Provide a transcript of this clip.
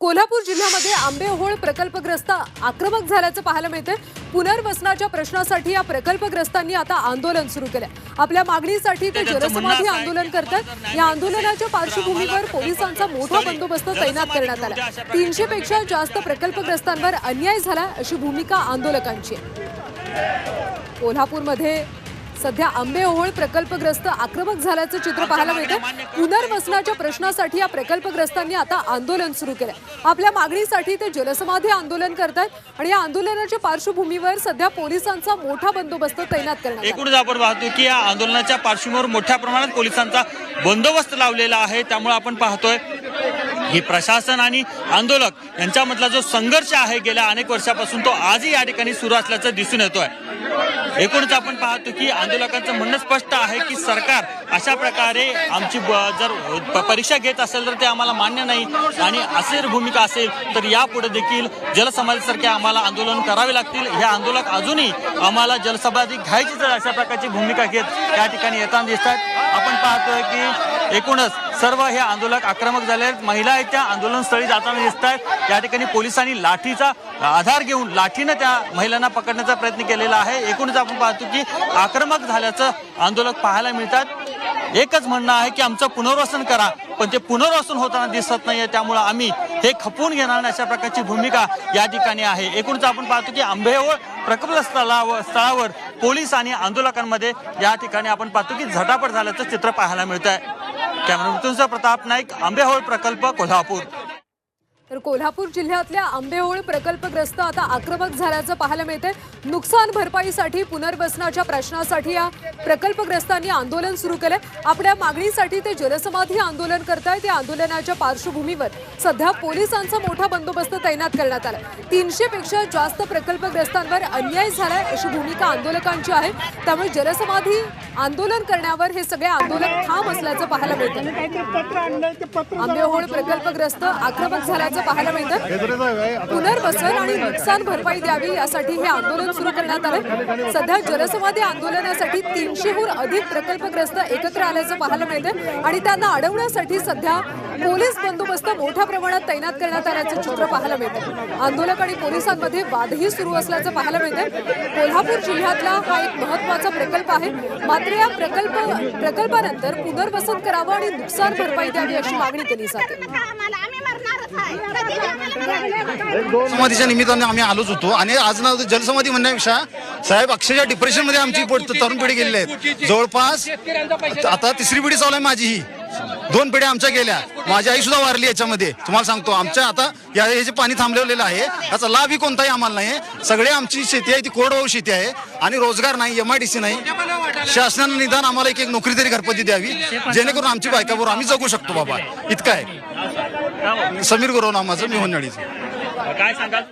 कोल्हापूर जिल्ह्यामध्ये आंबेओहोळ प्रकल्पग्रस्त आक्रमक झाल्याचं पाहायला मिळतंय. पुनर्वसनाच्या प्रश्नासाठी या प्रकल्पग्रस्तांनी आता आंदोलन सुरू केलंय. आपल्या मागणीसाठी ते जलसमाधी आंदोलन करतात. या आंदोलनाच्या पार्श्वभूमीवर पोलिसांचा मोठा बंदोबस्त तैनात करण्यात आला. तीनशे पेक्षा जास्त प्रकल्पग्रस्तांवर अन्याय झाला अशी भूमिका आंदोलकांची आहे. कोल्हापूरमध्ये सध्या आंबेओहोळ प्रकल्पग्रस्त आक्रमक झाल्याचं चित्र पाहायला मिळतं पुनर्वसनाच्या प्रश्नासाठी या प्रकल्पग्रस्तांनी आता आंदोलन सुरू केलंय. आपल्या मागणीसाठी ते जलसमाधी आंदोलन करतात आणि या आंदोलनाच्या पार्श्वभूमीवर सध्या पोलिसांचा मोठा बंदोबस्त तैनात करण्यात आला. एकूणच आपण पाहतो की या आंदोलनाच्या पार्श्वभूमीवर मोठ्या प्रमाणात पोलिसांचा बंदोबस्त लावलेला आहे त्यामुळे आपण पाहतोय ही प्रशासन आणि आंदोलक यांच्यामधला जो संघर्ष आहे गेल्या अनेक वर्षापासून तो आजही या ठिकाणी सुरू असल्याचं दिसून येतोय. एकूणच आपण पाहतो की आंदोलकांचं म्हणणं स्पष्ट आहे की सरकार अशा प्रकारे आमची जर हो- परीक्षा घेत असेल तर ते आम्हाला मान्य नाही आणि असे जर भूमिका असेल तर यापुढे देखील जलसमाधीसारखे आम्हाला आंदोलन करावे लागतील. हे आंदोलक अजूनही आम्हाला जलसमाधी घ्यायची जर अशा प्रकारची भूमिका घेत या ठिकाणी येताना दिसतात आपण पाहतोय की एकूणच सर्व हे आंदोलक आक्रमक झाले आहेत. महिला आहेत त्या आंदोलनस्थळी जाताना दिसत आहेत. या ठिकाणी पोलिसांनी लाठीचा आधार घेऊन लाठीनं त्या महिलांना पकडण्याचा प्रयत्न केलेला आहे. एकूणच आपण पाहतो की आक्रमक झाल्याचं आंदोलक पाहायला मिळतात. एकच म्हणणं आहे की आमचं पुनर्वसन करा पण ते पुनर्वसन होताना दिसत नाहीये. त्यामुळं आम्ही हे खपवून घेणार नाही अशा प्रकारची भूमिका या ठिकाणी आहे. एकूणच आपण पाहतो की आंबेओळ प्रकल्प स्थळावर स्थळावर पोलीस आणि आंदोलकांमध्ये या ठिकाणी आपण पाहतो की झटापट झाल्याचं चित्र पाहायला मिळत आहे कॅमेरा प्रताप नाईक आंबेहोळ प्रकल्प कोल्हापूर. तर कोल्हापूर जिल्ह्यातल्या आंबेहोळ प्रकल्पग्रस्त आता आक्रमक झाल्याचं पाहायला मिळतंय. नुकसान भरपाईसाठी पुनर्वसनाच्या प्रश्नासाठी या प्रकल्पग्रस्तांनी आंदोलन सुरू केलंय. आपल्या मागणीसाठी ते जलसमाधी आंदोलन करतायत या आंदोलनाच्या पार्श्वभूमीवर सध्या पोलिसांचा मोठा बंदोबस्त तैनात करण्यात आला तीनशे पेक्षा जास्त प्रकल्पग्रस्तांवर अन्याय झालाय अशी भूमिका आंदोलकांची आहे. त्यामुळे जलसमाधी आंदोलन करण्यावर हे सगळे आंदोलक ठाम असल्याचं पाहायला मिळतं. आंबेओहोळ प्रकल्पग्रस्त आक्रमक झाल्याचं पाहायला मिळतं. पुनर्वसन आणि नुकसान भरपाई द्यावी यासाठी हे आंदोलन सुरू करण्यात आलं सध्या जलसमाधी आंदोलनासाठी तीनशेहून अधिक प्रकल्पग्रस्त एकत्र आल्याचं पाहायला मिळतं आणि त्यांना अडवण्यासाठी सध्या पोलीस बंदोबस्त मोठ्या प्रमाणात तैनात करण्यात आल्याचं चित्र पाहायला मिळतं आंदोलक आणि पोलिसांमध्ये वादही सुरू असल्याचं पाहायला मिळतं कोल्हापूर जिल्ह्यातला हा एक महत्त्वाचा प्रकल्प आहे. मात्र या प्रकल्प प्रकल्पानंतर पुनर्वसन करावं आणि नुकसान भरपाई द्यावी अशी मागणी केली जाते. समाधीच्या निमित्ताने आम्ही आलोच होतो आणि आज ना जलसमाधी म्हणण्यापेक्षा साहेब अक्षरशः डिप्रेशनमध्ये आमची तरुण पिढी गेलेली आहेत. जवळपास आता तिसरी पिढी चालू आहे माझी ही. दोन पिढ्या आमच्या गेल्या. माझी आई सुद्धा वारली याच्यामध्ये. तुम्हाला सांगतो आमच्या आता या हे जे पाणी थांबलेलं आहे याचा लाभही कोणताही आम्हाला नाही सगळे आमची शेती आहे ती कोरडवाहू शेती आहे आणि रोजगार नाही एम आय डी सी नाही. शासनानं निदान आम्हाला एक एक नोकरी तरी घरपती द्यावी. जेणेकरून आमची बायकाबरोबर आम्ही जगू शकतो बाबा. इतकं आहे. समीर गुरव नामाचं मी होन्याडीचं काय सांगाल?